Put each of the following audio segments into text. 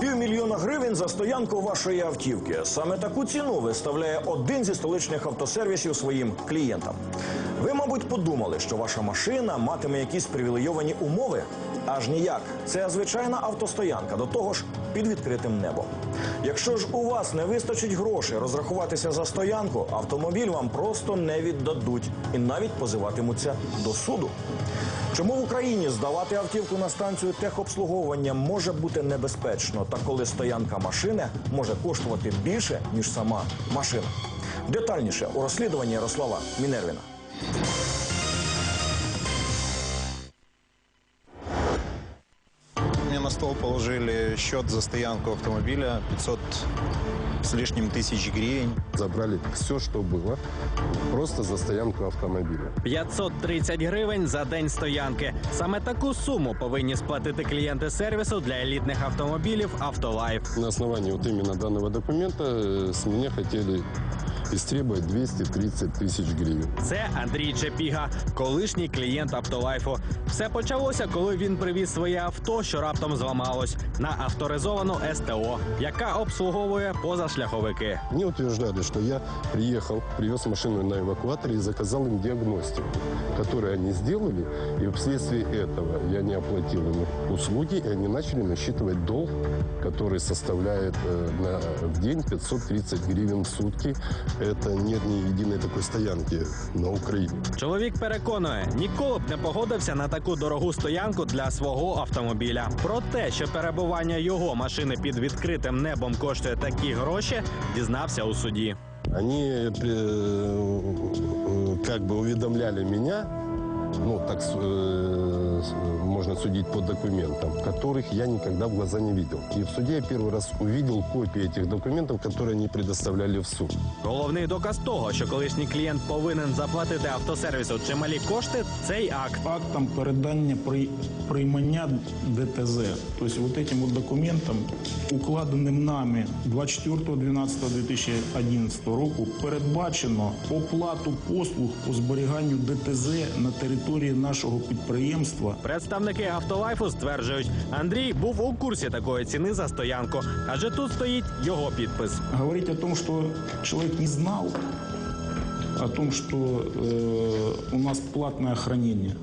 Півмільйона гривень за стоянку вашої автівки. Саме таку ціну виставляє один зі столичних автосервісів своїм клієнтам. Ви, мабуть, подумали, що ваша машина матиме якісь привілейовані умови. Аж ніяк. Це звичайна автостоянка, до того ж під відкритим небом. Якщо ж у вас не вистачить грошей розрахуватися за стоянку, автомобіль вам просто не віддадуть і навіть позиватимуться до суду. Чому в Україні здавати автівку на станцію техобслуговування може бути небезпечно, та коли стоянка машини може коштувати більше ніж сама машина? Детальніше у розслідуванні Ярослава Мінервіна. на стол положили счет за стоянку автомобиля 500 с лишним тысяч гривен. Забрали все, что было, просто за стоянку автомобиля. 530 гривень за день стоянки. Саме таку суму повинні сплатити клієнти сервісу для елітних автомобілів «Автолайф». На основании вот именно данного документа э, с меня хотели истребовать 230 тысяч гривен. Це Андрій Чепіга, колишній клієнт «Автолайфу». Все почалося, коли він привіз своє авто, що раптом зламалось, на авторизовану СТО, яка обслуговує позашляховики. Мне утверждали, что я приехал, привез машину на эвакуаторе и заказал им диагностику, которую они сделали, и вследствие этого я не оплатил им услуги, и они начали насчитывать долг, который составляет э, на, в день 530 гривен в сутки. Это нет ни единой такой стоянки на Украине. Чоловік переконує, ніколи б не погодився на таку дорогу стоянку для свого автомобіля. Про те, що перебування його машини під відкритим небом коштує такі гроші, дізнався у суді. Они э, э, как бы уведомляли меня, ну, так э, с- можно судить по документам, которых я никогда в глаза не видел. И в суде я первый раз увидел копии этих документов, которые они предоставляли в суд. Головний доказ того, що колишній клієнт повинен заплатити автосервісу чималі кошти, цей акт. актом передання при, приймання ДТЗ. Тобто вот этим вот документом, укладеним нами 24.12.2011 року, передбачено оплату послуг по зберіганню ДТЗ на території нашого підприємства Представники автолайфу стверджують, Андрій був у курсі такої ціни за стоянку, адже тут стоїть його підпис. Говорить о том, что человек не знал о том, что э, у нас платное хранение.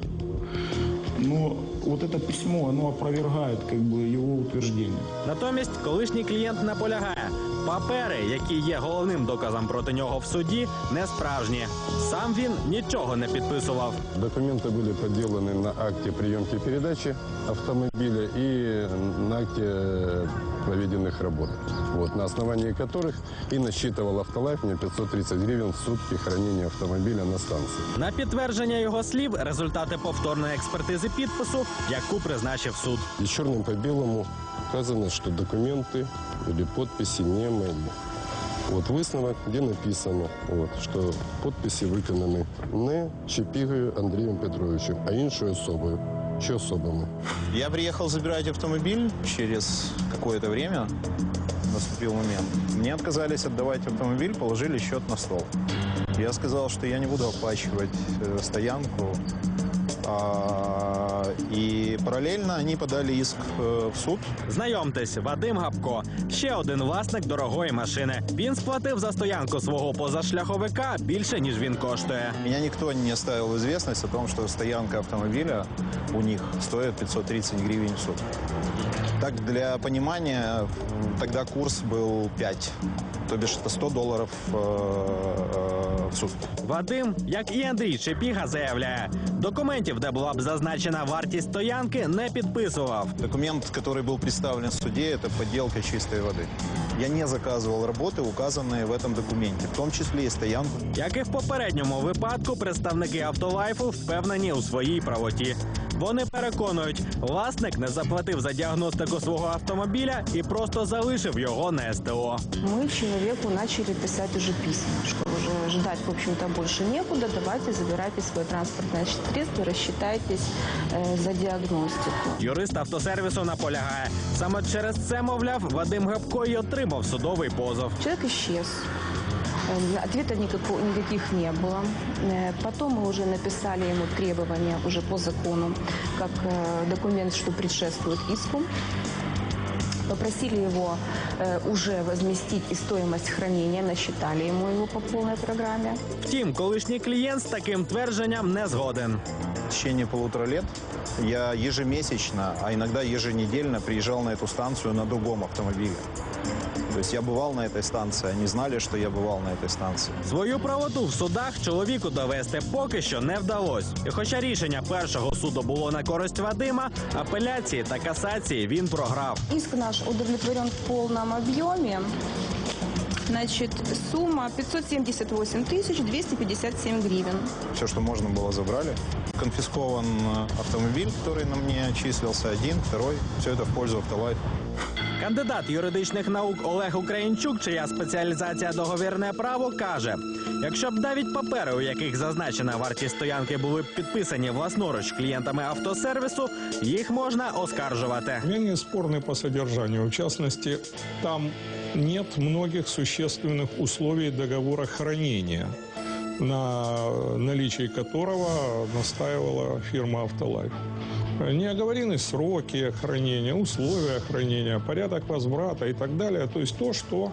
Но вот это письмо, оно опровергает как бы его утверждение. Натомість колишній клієнт наполягає. Папери, які є головним доказом проти нього в суді, не справжні. Сам він нічого не підписував. Документы были подделаны на акте приемки передачи автомобиля и на акте э, проведенных работ, вот, на основании которых и насчитывал автолайф мне 530 гривен в сутки хранения автомобиля на станции. На підтвердження його слів результати повторної експертизи підпису, яку призначив суд. И черным по белому указано, что документы или подписи не мои. Вот висновок, где написано, вот, что подписи виконані не Чепігою Андрієм Петровичем, а іншою особою. Що особами? Я приехал забирать автомобиль. Через какое-то время наступил момент. Мне отказались отдавать автомобиль, положили счет на стол. Я сказал, что я не буду оплачивать э, стоянку. А, и параллельно они подали иск э, в суд Знайомтесь, Вадим Гапко, ще один власник дорогої машини. Він сплатив за стоянку свого позашляховика більше ніж він коштує. Меня никто не оставил в известность о том, что стоянка автомобиля у них стоит 530 гривен в сутки. Так, для понимания, м, тогда курс был 5, то бишь это 100 долларов э, э, в сутки. Вадим, як і Андрій Чепіга, заявляє, документів, де була б зазначена вартість стоянки, не підписував. Документ, который был представлен в суде, это подделка чистой воды. Я не заказывал работы, указанные в этом документе, в том числе и стоянку. Як і в попередньому випадку, представники автолайфу впевнені у своїй правоті. Вони переконують, власник не заплатив за діагностику свого автомобіля і просто залишив його на СТО. Мы человеку начали писать уже письма, что уже ждать, в общем-то, больше некуда. Давайте забирайте свое транспортное средство, рассчитайтесь э, за диагностику. Юрист автосервісу наполягає. Саме через це, мовляв, Вадим Габко й отримав судовий позов. Человек исчез. Э, Ответа никакого, никаких не было. Э, Потом мы уже написали ему требования уже по закону, как э, документ, что предшествует иску. Попросили его э, уже возместить и стоимость хранения, насчитали ему его по полной программе. Втім, колишній клієнт з таким твердженням не згоден. В течение полутора лет я ежемесячно, а иногда еженедельно приезжал на эту станцию на другом автомобиле. То есть я бывал на этой станции, они знали, что я бывал на этой станции. Свою правоту в судах чоловіку довести поки що не вдалося. І хоча рішення першого суду було на користь Вадима, апеляції та касації він програв. Иск наш удовлетворен в полном объеме. Значит, сумма 578 тысяч 257 гривен. Все, что можно было, забрали. Конфискован э, автомобиль, который на мне числился, один, второй. Все это в пользу автолайф. Кандидат юридичних наук Олег Українчук, чия спеціалізація договірне право, каже: якщо б навіть папери, у яких зазначена вартість стоянки, були б підписані власноруч клієнтами автосервісу, їх можна оскаржувати. Менее спорны по содержанию. В частности, там нет многих существенных условий договора хранения, на наличии которого настаивала фирма «Автолайф». Не оговорены сроки хранения, условия хранения, порядок возврата и так далее. То есть то, что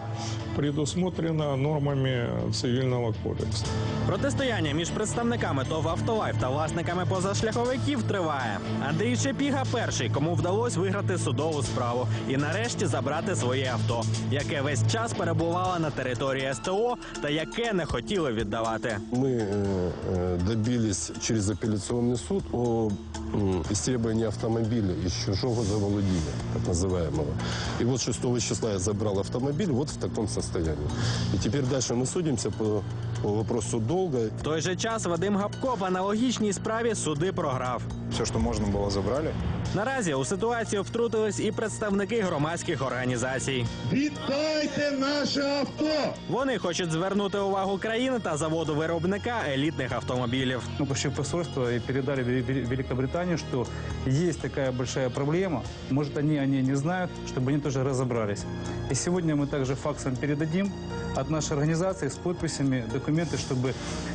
предусмотрено нормами цивильного кодекса. Протистояння між представниками ТОВ «Автолайф» та власниками позашляховиків триває. Андрій Шепіга перший, кому вдалося виграти судову справу і нарешті забрати своє авто, яке весь час перебувало на території СТО та яке не хотіли віддавати. Мы э, э, добились через апелляционный суд о м, истребовании автомобиля из чужого заволодения, так называемого. И вот 6 числа я забрал автомобиль вот в таком состоянии. И теперь дальше мы судимся по, по вопросу долга. В той же час Вадим Габко в аналогічній справі суди програв. Все, что можно было, забрали. Наразі у ситуацію втрутились і представники громадських організацій. Віддайте наше авто! Вони хочуть звернути увагу країни та заводу виробника елітних автомобілів. Мы пошли в посольство и передали Вели- Вели- Великобритании, что есть такая большая проблема. Может, они о ней не знают, чтобы они тоже разобрались. И сегодня мы также факсом передадим от нашей организации с подписями документы, чтобы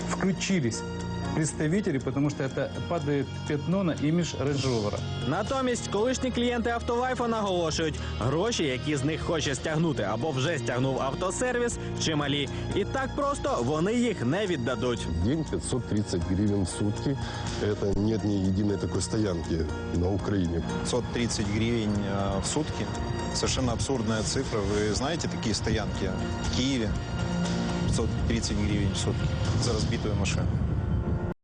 включились представители, потому что это падает пятно на имидж Range Rover. Натомість колишні клієнти автолайфа наголошують, гроші, які з них хоче стягнути або вже стягнув автосервіс, чималі. І так просто вони їх не віддадуть. День 530 гривен в сутки. Это нет ни единой такой стоянки на Украине. 530 гривен э, в сутки. Совершенно абсурдная цифра. Вы знаете такие стоянки в Киеве? 530 гривен в сутки за разбитую машину.